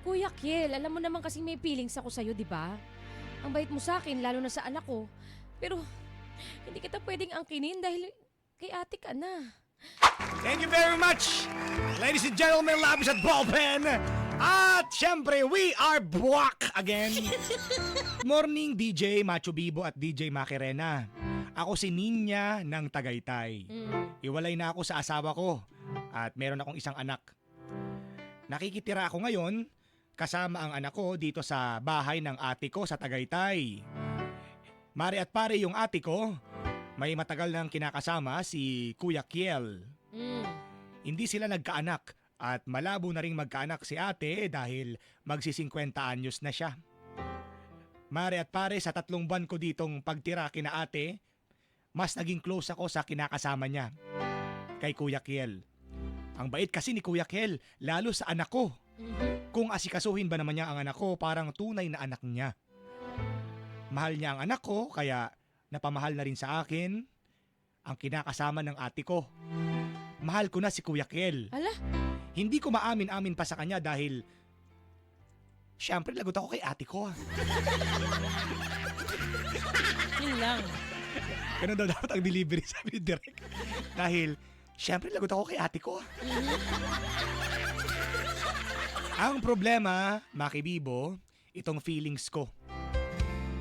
Kuya Kiel, alam mo naman kasi may feelings ako sa'yo, di ba? Ang bait mo sa akin, lalo na sa anak ko. Pero, hindi kita pwedeng angkinin dahil kay ate ka na. Thank you very much, ladies and gentlemen, lapis at ballpen. At syempre, we are back again. Morning, DJ Macho Bibo at DJ Makirena. Ako si Ninya ng Tagaytay. Mm. Iwalay na ako sa asawa ko at meron akong isang anak. Nakikitira ako ngayon kasama ang anak ko dito sa bahay ng ate ko sa Tagaytay. Mare at pare yung ate ko, may matagal nang kinakasama si Kuya Kiel. Mm. Hindi sila nagkaanak at malabo na ring magkaanak si ate dahil magsi 50 anyos na siya. Mare at pare sa tatlong buwan ko ditong pagtira kina ate, mas naging close ako sa kinakasama niya, kay Kuya Kiel. Ang bait kasi ni Kuya Kiel, lalo sa anak ko. Mhm. Kung asikasuhin ba naman niya ang anak ko, parang tunay na anak niya. Mahal niya ang anak ko, kaya napamahal na rin sa akin ang kinakasama ng ate ko. Mahal ko na si Kuya Kiel. Ala, Hindi ko maamin-amin pa sa kanya dahil Siyempre, lagot ako kay ate ko. ah. yun lang. Ganun daw dapat ang delivery, sabi ni Direk. Dahil, siyempre, lagot ako kay ate ko. Ang problema, Maki Bibo, itong feelings ko.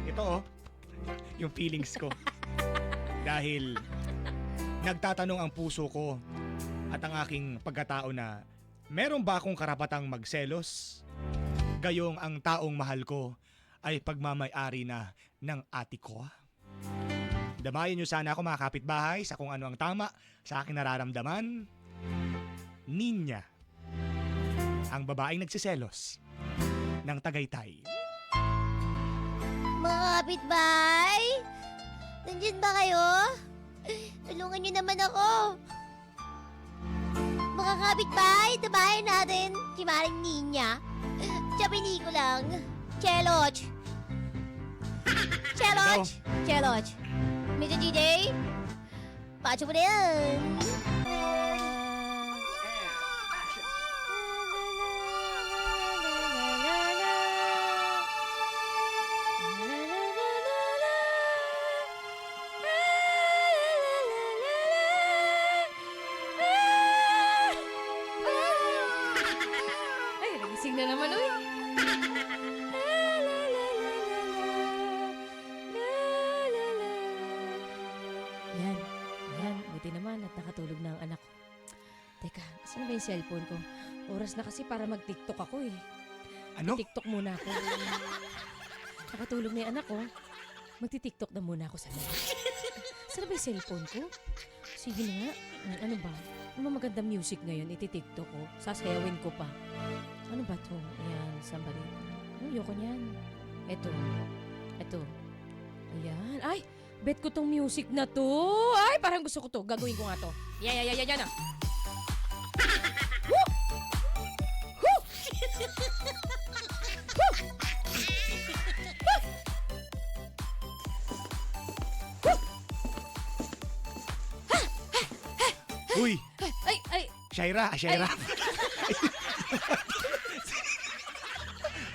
Ito oh, yung feelings ko. Dahil, nagtatanong ang puso ko at ang aking pagkatao na meron ba akong karapatang magselos? Gayong ang taong mahal ko ay pagmamayari na ng ate ko. Damayan niyo sana ako mga kapitbahay sa kung ano ang tama sa aking nararamdaman. Ninya. Ang babaeng nagsiselos ng Tagaytay. Mga kapitbahay? Nandyan ba kayo? Tulungan niyo naman ako. Mga kapitbahay, tabayan natin si Maring Ninya. Tsapini ko lang. Cheloch. Cheloch. Cheloch. Mr. DJ, pacho mo na yan. Buti naman at nakatulog na ang anak ko. Teka, saan ba yung cellphone ko? Oras na kasi para mag-tiktok ako eh. Ano? TikTok muna ako. Nakatulog na yung anak ko. Magti-tiktok na muna ako sa loob. Saan ba yung cellphone ko? Sige na nga. Ano ba? Ano ba maganda music ngayon? Iti-tiktok ko. Sasayawin ko pa. Ano ba to? Ayan, somebody. Ano, yoko niyan. Eto. Eto. Ayan. Ay! Bet ko tong music na to. Ay, parang gusto ko to. Gagawin ko nga to. Yan, yan, yan, yan, yan. ah. Woo! Woo! Uy, Ay, ay, Shaira, Shaira.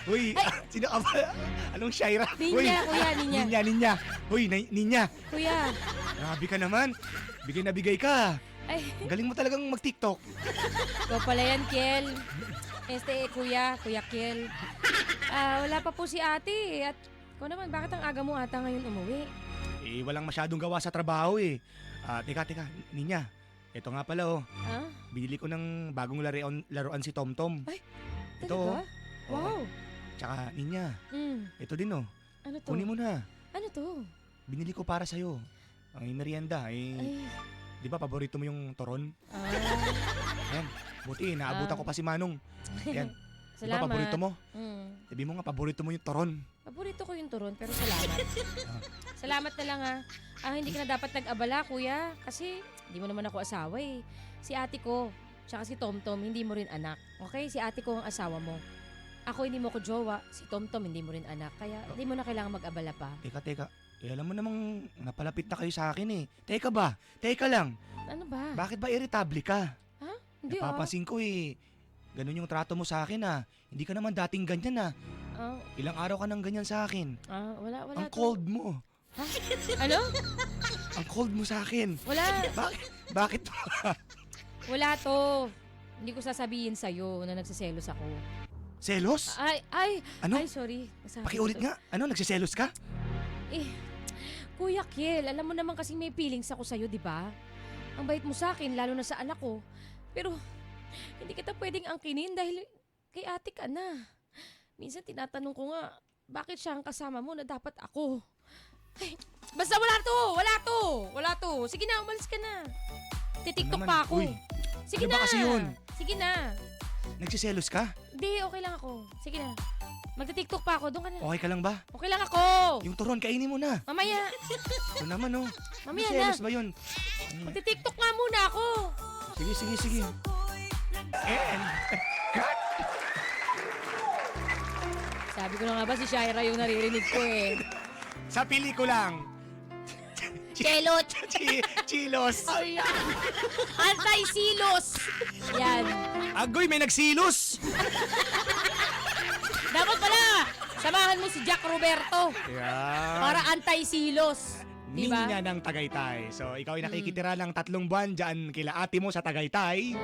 Uy, Ay. sino ka ba? Anong Shaira? Ninya, Uy, kuya, ninya. Ninya, Ninya. Uy, na- Ninya. kuya. Grabe ka naman. Bigay na bigay ka. Ay, Ang galing mo talagang mag-tiktok. ikaw pala yan, Kiel. Este, kuya, kuya Kiel. Ah, wala pa po si ate. At ikaw naman, bakit ang aga mo ata ngayon umuwi? Eh, walang masyadong gawa sa trabaho eh. Ah, teka, teka, Ninya. Ito nga pala oh. Ha? Binili ko ng bagong laruan, laruan si TomTom. Ay, Ito Talaga? oh. Wow. Tsaka, Ninya, Mm, ito din oh. ano to? Kunin mo na. Ano to? Binili ko para sa'yo. Ang merienda eh. Ay, Di ba paborito mo yung toron? ah, Ayan. Buti, naabutan Ah. ko pa si Manong. Ayan. Di ba salamat. paborito mo? Mm. Sabi mo nga, paborito mo yung toron. Paborito ko yung turon, pero salamat. salamat na lang ha. Ah, hindi ka na dapat nag-abala, kuya. Kasi, hindi mo naman ako asawa eh. Si ate ko, tsaka si Tomtom, hindi mo rin anak. Okay? Si ate ko ang asawa mo. Ako hindi mo ko jowa, si Tomtom hindi mo rin anak. Kaya, hindi mo na kailangan mag-abala pa. Teka, teka. Eh, alam mo namang napalapit na kayo sa akin eh. Teka ba? Teka lang. Ano ba? Bakit ba irritable ka? Hindi ah. Napapansin ko eh. ganun yung trato mo sa akin ah. Hindi ka naman dating ganyan ah. Ah, Ilang araw ka nang ganyan sa akin. ah, wala, wala Ang to. cold mo. Ha? Ano? Ang cold mo sa akin. Wala, Bakit? Bakit? wala to. Hindi ko sasabihin sa'yo na nagsiselos ako. Selos? Ay, ay, Ano? ay, sorry. Nasabi Pakiulit ko to. nga. Ano, nagsiselos ka? Eh, Kuya Kiel, alam mo naman kasi may feelings ako sa'yo, di ba? Ang bait mo sa akin, lalo na sa anak ko. Pero, hindi kita pwedeng angkinin dahil kay ate ka na. Minsan tinatanong ko nga, bakit siya ang kasama mo na dapat ako? Ay, basta wala to! Wala to! Wala to! Sige na, umalis ka na. Titiktok Ano naman? pa ako. Uy, Sige ano ba na! kasi yun? Sige na. Nagsiselos ka? Hindi, okay lang ako. Sige na. Magtitiktok pa ako. Doon ka na. Okay ka lang ba? Okay lang ako. Yung turon, kainin mo na. Mamaya. Ito naman oh. Mamaya na. Nagsiselos ba yun? Magtitiktok nga muna ako. Sige, sige, sige. And, cut! Sabi ko na nga ba si Shaira yung naririnig ko eh. Sa pelikulang, Chelot! Chi Chilos. Anti-silos! Yan. Agoy, may nagsilos! Dapat pala, samahan mo si Jack Roberto Yeah. para anti-silos. Diba? Ninya ng Tagaytay. So, ikaw ay nakikitira lang tatlong buwan dyan kila ate mo sa Tagaytay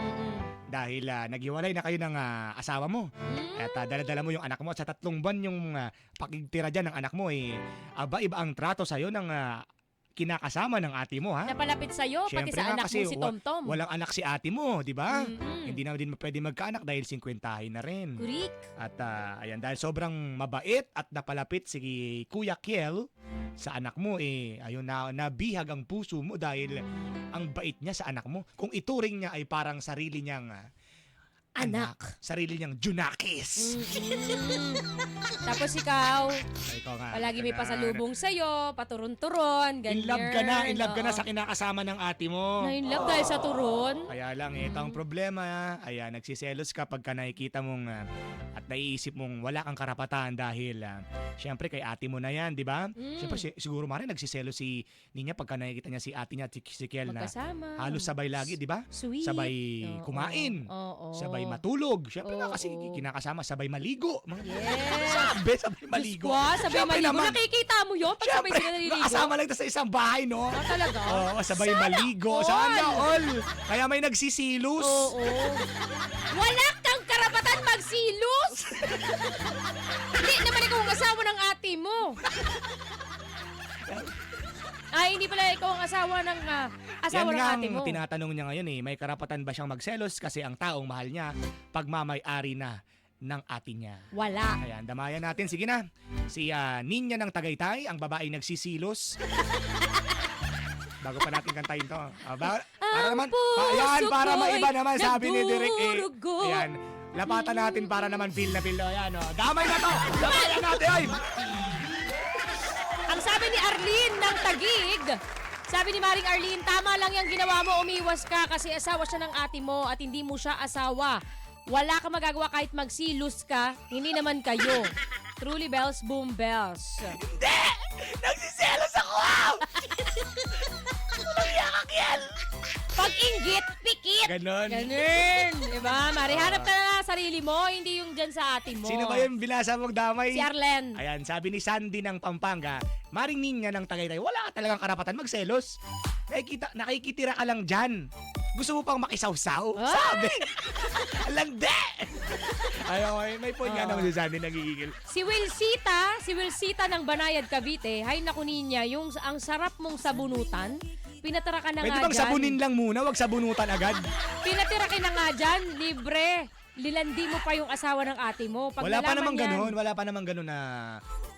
dahil ah, naghiwalay na kayo ng ah, asawa mo. Mm. At ah, dala-dala mo yung anak mo at sa tatlong buwan yung uh, pakigtira dyan ng anak mo eh, aba-iba ang trato sa'yo ng ah, kinakasama ng ate mo ha. Napalapit sa'yo, pati Siyempre sa nga anak kasi mo si wa- Tomtom. Walang anak si ate mo, di ba? Mm-mm. Hindi na din pwede magkaanak dahil 50 na rin. Kurik. At ah, ayan, dahil sobrang mabait at napalapit si Kuya Kiel sa anak mo, eh, ayun, na, nabihag ang puso mo dahil ang bait niya sa anak mo. Kung ituring niya ay parang sarili niyang ah, Anak. Sarili niyang Junakis. Mm-mm. Tapos ikaw, Ay, ikaw nga. palagi may pasalubong sa'yo, paturon-turon, ganyan. In love ka na, in love ka na Oo. sa kinakasama ng ate mo. Na in love dahil sa turon. Kaya lang, ito ang problema. Ayan, nagsiselos ka pagka nakikita mong ah, at naiisip mong wala kang karapatan dahil ah, syempre kay ate mo na yan, di ba? Mm. Syempre si- siguro mare nagsiselos si Ninya pagka nakikita niya si ate niya at si, si Kiel na Magkasama. halos sabay lagi, di ba? Sweet. Sabay Oo. kumain. Oo. Sabay matulog. Syempre nga Oo. kasi kinakasama sabay maligo. Mga Yes. Sabi, sabay maligo. Diyos ko, sabay Syempre maligo. naman. Nakikita mo yun pag sabay sila naliligo? kasama lang ito sa isang bahay, no? Ah, talaga? Oo, sabay Sana maligo. all. Sana all. Kaya may nagsisilos. Oo. Wala kang karapatan magsilos! hindi naman ikaw ang asawa ng ate mo. Ay, hindi pala ikaw ang asawa ng ah, asawa Yan ng nga ate ang mo. tinatanong niya ngayon eh. May karapatan ba siyang magselos kasi ang taong mahal niya pagmamay-ari na ng ate niya. Wala. Ayan, damayan natin. Sige na. Si ah, Ninya ng Tagaytay, ang babaeng nagsisilos. Bago pa natin kantahin to. Ah, ba- para Ang naman, puso pa, ayan, para ko'y maiba naman sabi ni Direk eh. nagdurugo. Ayan, lapatan natin para naman feel na feel. Ayan, oh. damay na to. Damayan natin, ay. Ang sabi ni Arlene ng Tagig, sabi ni Maring Arlene, tama lang yung ginawa mo, umiwas ka kasi asawa siya ng ate mo at hindi mo siya asawa. Wala ka magagawa kahit magsilus ka, hindi naman kayo. Truly bells, boom bells. Hindi! Nagsiselos ako! Walang yakak yan! Pag inggit, pikit! Ganon. Ganun, di ba? Mari, hanap ka na sarili mo, hindi yung dyan sa ate mo. Sino ba yung binasa mong damay? Si Arlen. Ayan, sabi ni Sandy ng Pampanga, Maring Ninya ng Tagaytay, wala ka talagang karapatan magselos. Nakikita, nakikitira ka lang dyan. Gusto mo pang makisawsaw? Ah! Sabi. Lande! Ay, okay, may point nga Ah. naman si Sandy nagigigil. Si Wilsita, si Wilsita ng Banayad Cavite, hay naku niya, yung ang sarap mong sabunutan, pinatira ka na Pwede nga bang dyan. sabunin lang muna, wag sabunutan agad? Pinatira ka na nga dyan, libre. Lilandi mo pa yung asawa ng ate mo. Pag wala pa nalaman namang yan- ganun, wala pa namang ganun na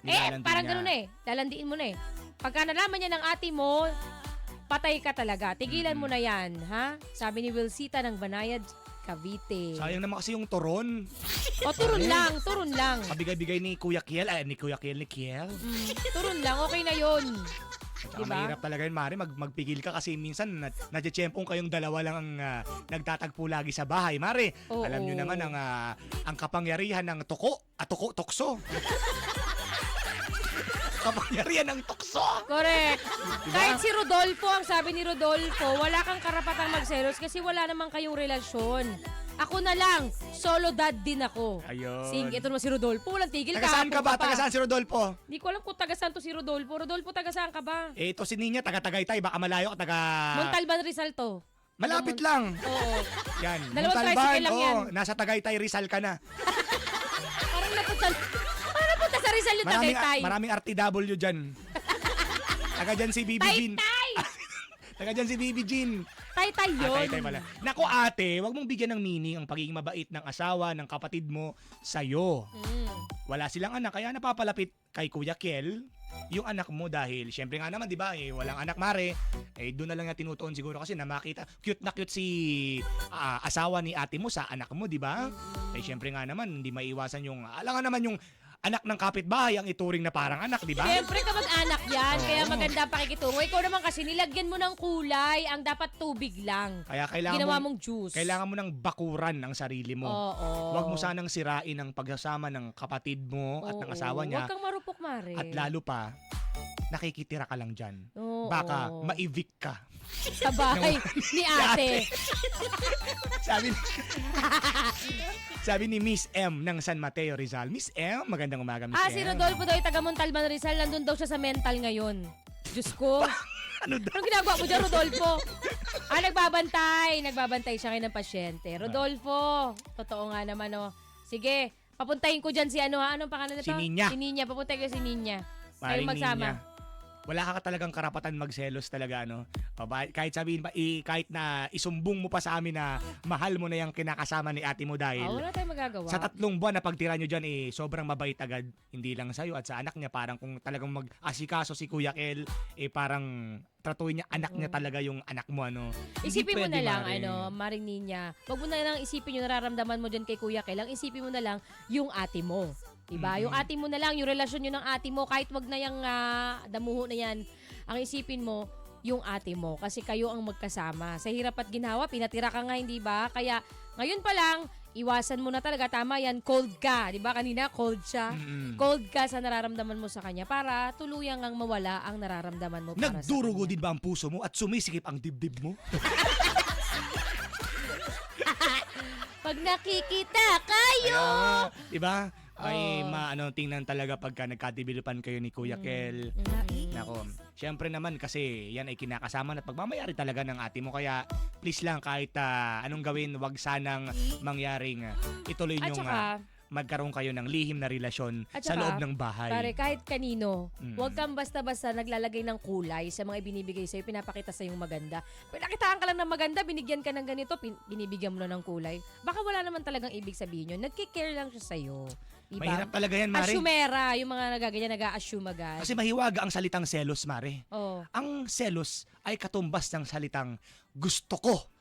Eh, nilalandi parang niya. ganun eh. Lalandiin mo na eh. Pagka nalaman niya ng ate mo, patay ka talaga. Tigilan mo na yan, ha? Sabi ni Wilsita ng Banayad Cavite. Sayang naman kasi yung turon. O, turun lang, turun lang. Kabigay-bigay ni Kuya Kiel, ay ni Kuya Kiel ni Kiel. Mm, turun lang, okay na yun. Tsaka Diba? mahirap talaga yun, Mari. Mag, magpigil ka kasi minsan na, nadyatsempong kayong dalawa lang ang ah, nagtatagpo lagi sa bahay, Mari. Oo. Alam nyo naman ang, ah, ang kapangyarihan ng tuko at tuko, tukso. kapangyarihan ng tukso. Correct. Kahit si Rodolfo, ang sabi ni Rodolfo, wala kang karapatang magselos kasi wala naman kayong relasyon. Ako na lang. Solo dad din ako. Ayun. Sing, ito naman si Rodolfo. Walang tigil Taga saan ka ba? Taga saan si Rodolfo? Hindi ko alam kung taga saan to si Rodolfo. Rodolfo, taga saan ka ba? Eh, ito si Ninya, taga Tagaytay. Baka malayo ka, taga... Montalban Rizal to. Malapit lang. Oo. Yan. Dalawang Montalban, tricycle lang oo, yan. Nasa Tagaytay, Rizal ka na. Parang napunta, parang napunta sa Rizal yung Maraming, Tagaytay. maraming RTW dyan. taga dyan si Bibi Jean. Tay-tay! Taga dyan si Bibi Jean. Tay-tay Ah, yun. Tagaytay pala. Naku ate, wag mong bigyan ng meaning ang pagiging mabait ng asawa, ng kapatid mo, sa'yo. Mm. Wala silang anak, kaya napapalapit kay Kuya Kiel, yung anak mo dahil, syempre nga naman, di ba, eh, walang anak mare, eh, doon na lang niya tinutuon siguro kasi na makita, cute na cute si ah, asawa ni ate mo sa anak mo, di ba? Eh, syempre nga naman, hindi maiwasan yung, alam nga naman yung anak ng kapitbahay ang ituring na parang anak, di ba? Siyempre kamag-anak yan, kaya maganda ang pakikitungo. Ikaw naman kasi nilagyan mo ng kulay, ang dapat tubig lang. Kaya kailangan Ginawa mo, mong juice. kailangan mo ng bakuran ng sarili mo. Oo. Huwag mo sanang sirain ang pagsasama ng kapatid mo at ng Oo. asawa niya. Huwag kang marupok, Mare. At lalo pa, nakikitira ka lang dyan. Oo. Baka ma-evict ka. Sa bahay ni ate. Sabi ni, sabi ni Miss M ng San Mateo Rizal. Miss M, magandang umaga Miss ah, M. si Rodolfo daw, yung taga Montalban Rizal, nandun daw siya sa mental ngayon. Diyos ko. Ano daw? Anong ginagawa mo dyan, Rodolfo? ah, nagbabantay. Nagbabantay siya ngayon ng pasyente. Rodolfo, totoo nga naman, oh. Sige, papuntahin ko dyan si ano, ha? Anong pangalan nito? Si Ninya. Si Ninya, papuntahin ko si Ninya. Kayong magsama. ninya. Wala ka talagang karapatan magselos talaga ano. O, kahit sabihin pa i- kahit na isumbong mo pa sa amin na mahal mo na yung kinakasama ni ate mo dahil Ah, wala tayong magagawa. sa tatlong buwan na pagtira nyo dyan, eh, sobrang mabait agad. Hindi lang sa'yo at sa anak niya. Parang kung talagang mag-asikaso si Kuya Kel, eh parang tratuhin niya, anak niya talaga yung anak mo, ano. Isipin mo na lang, Mare. ano, Maring Ninya, wag mo na lang isipin yung nararamdaman mo dyan kay Kuya Kel. Ang isipin mo na lang yung ate mo. Diba? Mhm. Yung ate mo na lang, yung relasyon nyo ng ate mo, kahit wag na yung ah, damuho na yan, ang isipin mo, yung ate mo. Kasi kayo ang magkasama. Sa hirap at ginawa, pinatira ka nga, hindi ba? Kaya, ngayon pa lang, iwasan mo na talaga. Tama yan, cold ka. Di ba? Kanina, cold siya. Mm-mm. Cold ka sa nararamdaman mo sa kanya para tuluyang ang mawala ang nararamdaman mo para Nagdurugo din ba ang puso mo at sumisikip ang dibdib mo? Pag nakikita kayo! Kaya, di Ay, Oo. maano tingnan talaga pagka nagkatibilupan kayo ni Kuya Kel. Mm. Nako, syempre naman kasi yan ay kinakasama at pagmamayari talaga ng ate mo. Kaya please lang kahit ah, anong gawin, wag sanang mangyaring ah, ituloy At niyong saka, ah, magkaroon kayo ng lihim na relasyon At sa saka, loob ng bahay. pare, kahit kanino, Mm. huwag kang basta-basta naglalagay ng kulay sa mga ibinibigay sa'yo, pinapakita sa'yo maganda. Pinakitaan ka lang ng maganda, binigyan ka ng ganito, pin- binibigyan mo na ng kulay. Baka wala naman talagang ibig sabihin yun. Nagkikare lang siya sa'yo. Diba? Mahirap talaga yan, Mare. Assumera, yung mga nagaganyan, nag-a-assume agad. Kasi mahiwaga ang salitang selos, Mare. oh. Ang selos ay katumbas ng salitang gusto ko.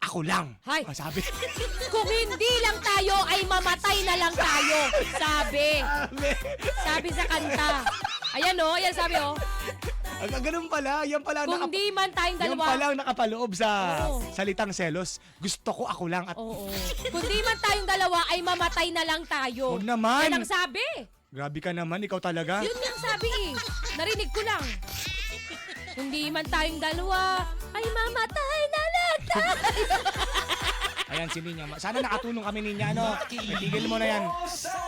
Ako lang. Hay! Ang sabi. Kung hindi lang tayo, ay mamatay na lang tayo. Sabi. Sabi sa kanta. Ayan o, ayan sabi o. Ang ganun pala. Yan pala. Kung nakap- di man tayong yan dalawa. pala ang nakapaloob sa Oo. salitang selos. Gusto ko ako lang at Oo. Kung di man tayong dalawa, ay mamatay na lang tayo. Huwag naman. Yan ang sabi. Grabe ka naman, ikaw talaga. Yun yung sabi eh. Narinig ko lang. Kung di man tayong dalawa, ay mamatay na lang. Ayan si Ninya. Sana nakatulong kami Ninya, ano? Itigil mo na yan.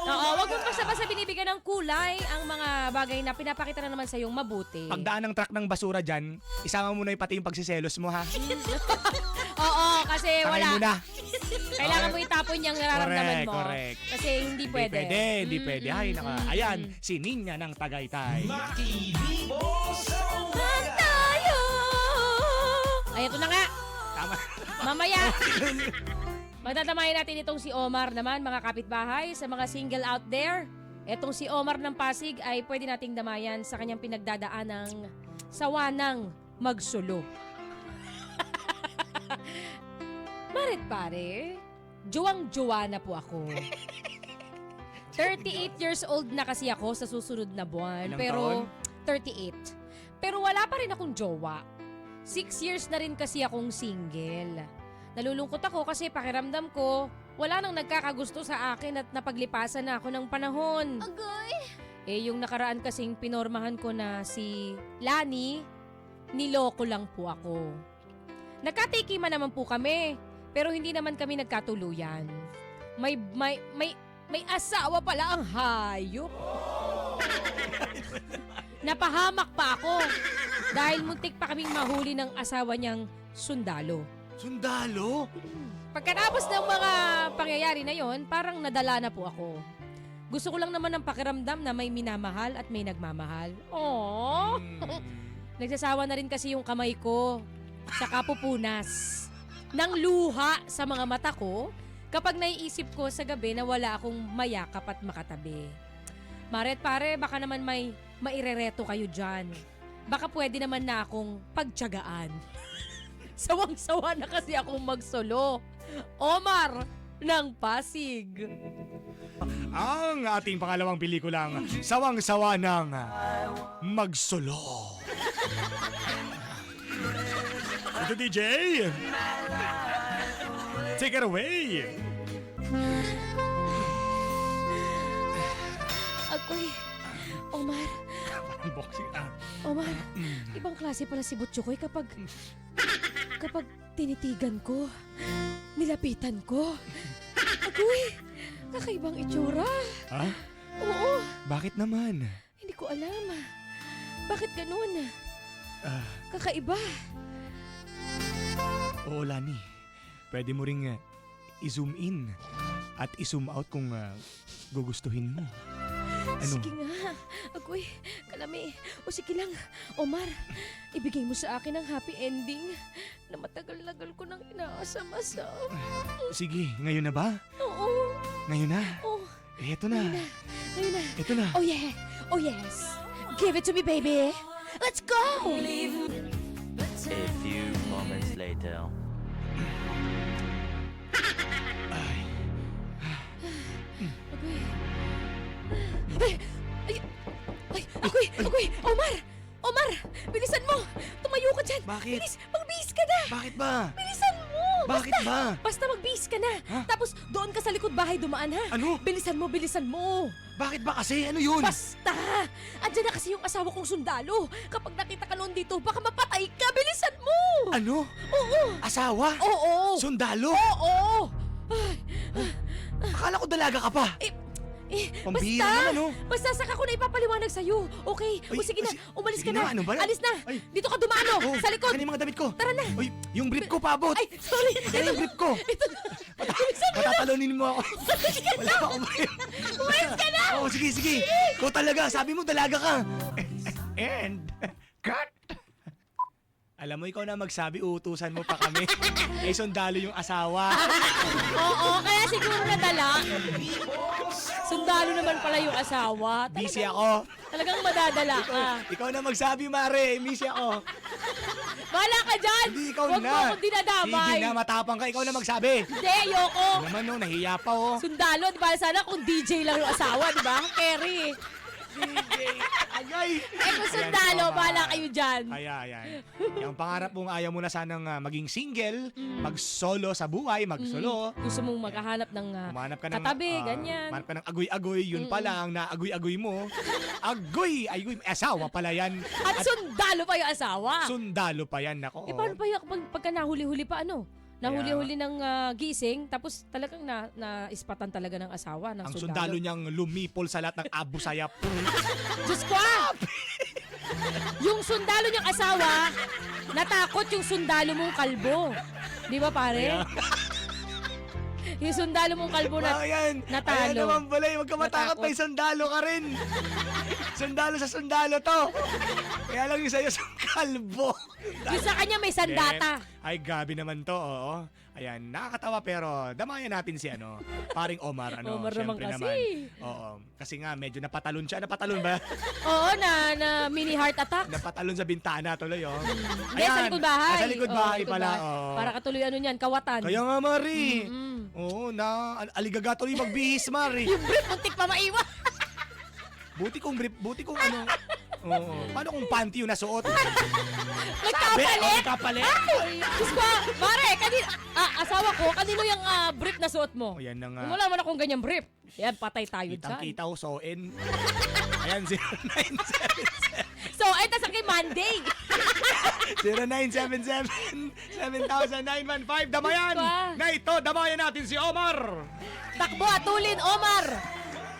Oo, wag mo basta-basta binibigyan ng kulay ang mga bagay na pinapakita na naman sa yung mabuti. Pagdaan ng truck ng basura dyan, isama mo na yung pati yung pagsiselos mo, ha? Oo, kasi Tangay wala. mo na. Kailangan mo itapon yung nararamdaman Correct, mo. correct. Kasi hindi pwede. Hindi pwede, hindi Mm, pwede. Ay, naka. mm, Ayan, mm. si Ninya ng Tagaytay. Saan tayo? Mamaya. Magtatamayin natin itong si Omar naman, mga kapitbahay, sa mga single out there. Etong si Omar ng Pasig ay pwede nating damayan sa kanyang pinagdadaanang sawanang magsulo. Marit pare, juwang-juwa na po ako. 38 years old na kasi ako sa susunod na buwan. Ilang pero 38. Pero wala pa rin akong jowa. Six years na rin kasi akong single. Nalulungkot ako kasi pakiramdam ko, wala nang nagkakagusto sa akin at napaglipasan na ako ng panahon. Agoy! Eh, yung nakaraan kasing pinormahan ko na si Lani, niloko lang po ako. Nagkatikiman naman po kami. Pero hindi naman kami nagkatuluyan. May, may, may, may asawa pala ang hayop. Napahamak pa ako dahil muntik pa kaming mahuli ng asawa niyang sundalo. Sundalo? Pagkatapos ng mga pangyayari na yon, parang nadala na po ako. Gusto ko lang naman ng pakiramdam na may minamahal at may nagmamahal. Aww! Hmm. Nagsasawa na rin kasi yung kamay ko sa kapupunas ng luha sa mga mata ko kapag naiisip ko sa gabi na wala akong mayakap at makatabi. Maret pare, baka naman may mairereto kayo dyan. Baka pwede naman na akong pagtyagaan. Sawang-sawa na kasi akong magsolo. Omar ng Pasig. Ang ating pangalawang pelikulang Sawang-sawa ng Magsolo. Ito DJ. Take it away. Agoy, Omar, Unboxing. Ah, Omar, ibang klase pala si Butchokoy kapag... kapag tinitigan ko, nilapitan ko. Agoy, kakaibang itsura. ha? Oo, Bakit naman? hindi ko alam. Bakit ganun? Ah, Kakaiba. oo, Lani. Pwede mo ring ah, i-zoom in at i-zoom out kung ah, gugustuhin mo. Ano? Sige nga. Agoy, kalami. O sige lang. Omar, ibigay mo sa akin ang happy ending na matagal-lagal ko nang inaasam-asam. Sige, ngayon na ba? Oo. Ngayon na. Oh, Eto na. ngayon na. Ngayon na. Eto na. Oh yeah. Oh yes. Give it to me, baby. Let's go. A few moments later. Bakit? Bilis! Magbihis ka na! bakit ba? Bilisan mo! Bakit Basta, ba? basta magbihis ka na! Ha? Tapos doon ka sa likod bahay dumaan ha! Ano? Bilisan mo, bilisan mo! Bakit ba kasi? Ano yun? Basta! Andyan na kasi yung asawa kong sundalo! Kapag nakita ka noon dito, baka mapatay ka! Bilisan mo! Ano? Oo! Asawa? Oo! Sundalo? Oo! Akala ko dalaga ka pa. Eh, eh, Pambihira basta! naman, oh. Basta saka ko na ipapaliwanag sa'yo. Okay? Ay, o sige na, si- umalis sige ka na. na, ano ba yan? Alis na. Ay. Dito ka dumano. Oh, sa likod. Akin yung mga damit ko. Tara na. Uy, yung brief ko paabot. Ay, sorry. Akin yung brief ko. Ito na. Bilisan mo na. Patatalunin mo ako. Wala pa akong brief. Umalis ka na. Oo, sige, sige. Ikaw talaga. Sabi mo dalaga ka. And, cut. Alam mo, ikaw na magsabi, uutusan mo pa kami. eh, sundalo yung asawa. Oo, kaya siguro nadala. Sundalo naman pala yung asawa. Talagang, Busy ako. Talagang madadala ka. Ikaw na magsabi, Mare. Busy ako. Bahala ka dyan. Hindi, ikaw Huwag na. mo akong dinadamay. Sige na, matapang ka. Ikaw na magsabi. Hindi, ayoko. Naman, no, nahiya pa, oh. Sundalo, di ba? Sana kung DJ lang yung asawa, di ba? Carry. DJ. Agay. Eh kung sundalo, bahala kayo dyan. Kaya, yan. Yung pangarap mong ayaw mo na sanang ah, maging single, Mm. mag-solo sa buhay, mag-solo. Gusto mong maghahanap ng ah, Umanap ka ng katabi, ah, ganyan. umanap ka ng agoy-agoy, yun pa lang na agoy-agoy mo. Agoy, agoy, asawa pala yan. At sundalo pa yung asawa. Sundalo pa yan, nako. eh paano pa yung pag, pagka nahuli-huli pa ano? Nahuli-huli ng ah, gising, tapos talagang na, na-ispatan talaga ng asawa, ng Ang sundalo niyang lumipol sa lahat ng abo sayap. Diyos ko ah! yung sundalo niyang asawa, natakot yung sundalo mong kalbo. Di ba pare? yung sundalo mong kalbo na... Wow, yan. natalo. Ayan naman pala, eh, huwag ka matakot, Natakot. may sundalo ka rin. sundalo sa sundalo to. Kaya lang yung sa'yo sa kalbo. Yung sa kanya may sandata. Ay, gabi naman to, oo. Ayan, nakakatawa pero damayan natin si ano, paring Omar. Ano, Omar naman syempre kasi. Oo, kasi nga medyo napatalon siya. Napatalon ba? Oo, na, na mini heart attack. napatalon sa bintana tuloy, oh. Hindi, sa likod bahay. Sa likod Oo, bahay likod pala, bahay. oo. Para katuloy ano niyan, kawatan. Kaya nga, Mari. Mm. Oo, na al- aligaga tuloy magbihis, Mari. Yung brief, muntik pa maiwan. Buti kong brief, buti kong ano. Oo. Paano kung panty yung nasuot? Nagkapalit. oh, nagkapalit. Ay, Diyos ko, pare, kanino, ah, asawa ko, kanino yung ah, brief na suot mo? O, yan na nga. Kung wala man akong ganyan brief, yan, patay tayo dyan. kita ko, soin. Ayan, 0977. So, ay, tas kay Monday. 0977-7915 Damayan! Pa. Na ito, damayan natin si Omar! Takbo, atulin, Omar!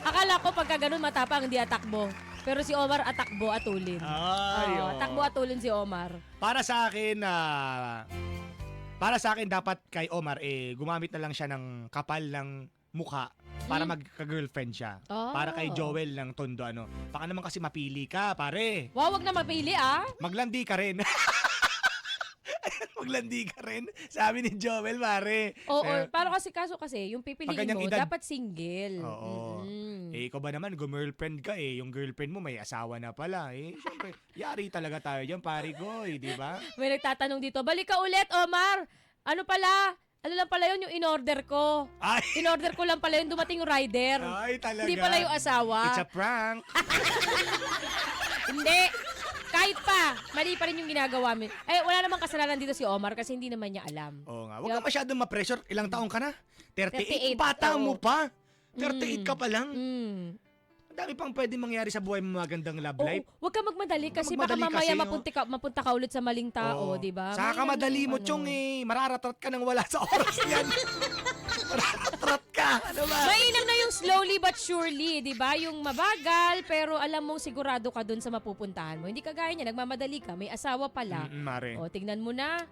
Akala ko pagka ganun matapang, hindi atakbo. Pero si Omar atakbo, atulin. Ay, Oo, oh. takbo, atulin si Omar. Para sa akin, ah, para sa akin dapat kay Omar, eh, gumamit na lang siya ng kapal ng mukha para Hmm. magka-girlfriend siya. Oh. Para kay Joel ng tondo, ano. Baka naman kasi mapili ka, pare. Wow, wag na mapili ah. Maglandi ka rin. Maglandi ka rin. Sabi ni Joel, pare. Oo, Eh, para kasi kaso kasi, yung Pag pipiliin ganyang mo, edad- dapat single. Oo. Mm-mm. Eh, ikaw ba naman, girlfriend ka eh. Yung girlfriend mo may asawa na pala eh. Siyempre, yari talaga tayo dyan, pare ko eh, di ba? May nagtatanong dito, balik ka ulit, Omar. Ano pala? Ano lang pala yun yung in-order ko? Ay, In-order ko lang pala yun, dumating yung rider. ay talaga. Hindi pala yung asawa. It's a prank. Hindi. Kahit pa, mali pa rin yung ginagawa mo. Eh, wala namang kasalanan dito si Omar kasi hindi naman niya alam. Oo nga. Huwag ka masyadong ma-pressure. Ilang taong ka na? 38. 38, Bata oo. mo pa. 38 Mm. ka pa lang. Mm. Ang dami pang pwede mangyari sa buhay mo magandang love Oo, life. huwag ka magmadali kasi magmadali baka mamaya kasi, mapunta ka, mapunta ka ulit sa maling tao, Oo. di ba? Saka ka Mahirap madali yung mo, ano. Chong eh. Mararatot ka nang wala sa oras yan. Mararatot ka. Ano ba? Mainam na yung slowly but surely, di ba? Yung mabagal, pero alam mong sigurado ka dun sa mapupuntahan mo. Hindi kagaya niya, nagmamadali ka, may asawa pala. Mm, mare. O, tingnan mo na.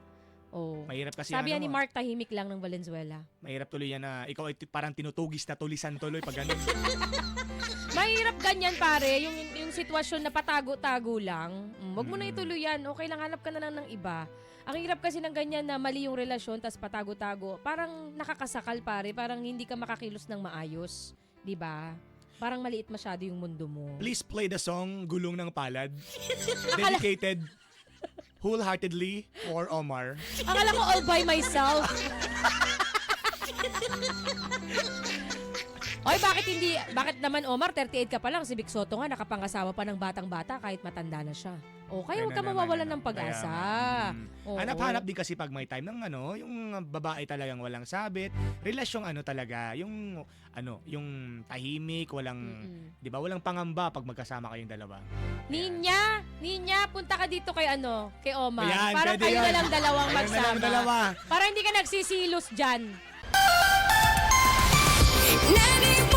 O. Mahirap kasi Sabi ano, ni Mark, tahimik lang ng Valenzuela. Mahirap tuloy yan na ikaw ay parang tinutugis na tulisan tuloy pag ganun. Mahirap ganyan, pare. Yung, yung sitwasyon na patago-tago lang. Mm, wag mo na Mm. ituloy yan. Okay lang, hanap ka na lang ng iba. Ang hirap kasi ng ganyan na mali yung relasyon, tas patago-tago. Parang nakakasakal, pare. Parang hindi ka makakilos ng maayos. Di ba? Parang maliit masyado yung mundo mo. Please play the song Gulong ng Palad. Dedicated wholeheartedly for Omar. Akala ko all by myself. Oy, bakit hindi, bakit naman Omar, 38 ka pa lang, si Vic Soto nga, nakapangasawa pa ng batang-bata kahit matanda na siya. O, kaya huwag ka mawawalan ng pag-asa. Mm. Oo. Hanap-hanap din kasi pag may time ng ano, yung babae talagang walang sabit, relasyong ano talaga, yung ano, yung tahimik, walang, Mm-mm. 'di ba, walang pangamba pag magkasama kayong dalawa. Ninya, Ninya, punta ka dito kay ano, kay Omar. Ayan, Parang pwede kayo yan. na lang dalawang Ayun na magsama. lang dalawa. Para hindi ka nagsisilos dyan. 91.5